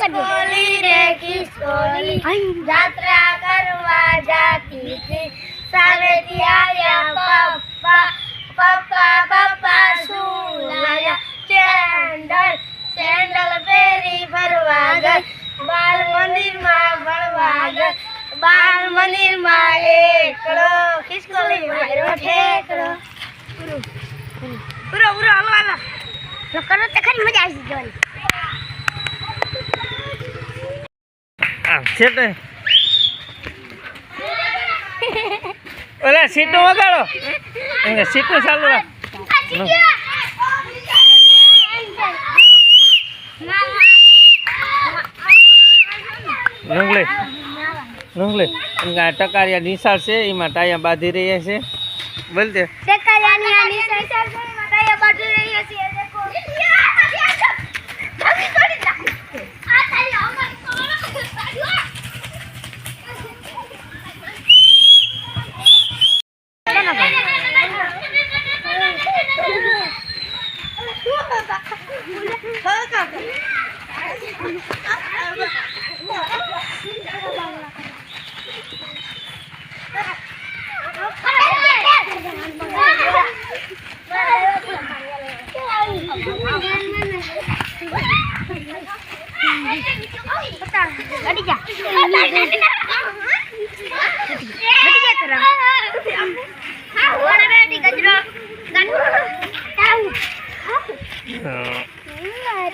ખિસકોલી રે ખિસકોલી જાત્રા કરવા જાતી હતી. સામેથી આવ્યા પપ્પા પપ્પા પપ્પા શું લાયા? સેન્ડલ સેન્ડલ પહેરી ફરવા ગઈ. બાળ મંદિરમાં ભણવા ગઈ. બાળ મંદિરમાં એકડો ખિસકોલી મારો ઠેકડો પૂરો પૂરો હાલો હાલો લો કરો તો ખરી મજા આવી જવાની. આમ છેટે. ઓલા સીટું વગાડો. સીટ સીટું ચાલુ રાખ. ડુંગળી આ ટકારિયા નિશાળ છે, એમાં ટાયા બાંધી રહ્યા છે. બોલતે ટકારિયાની નિશાળ Tadi ya.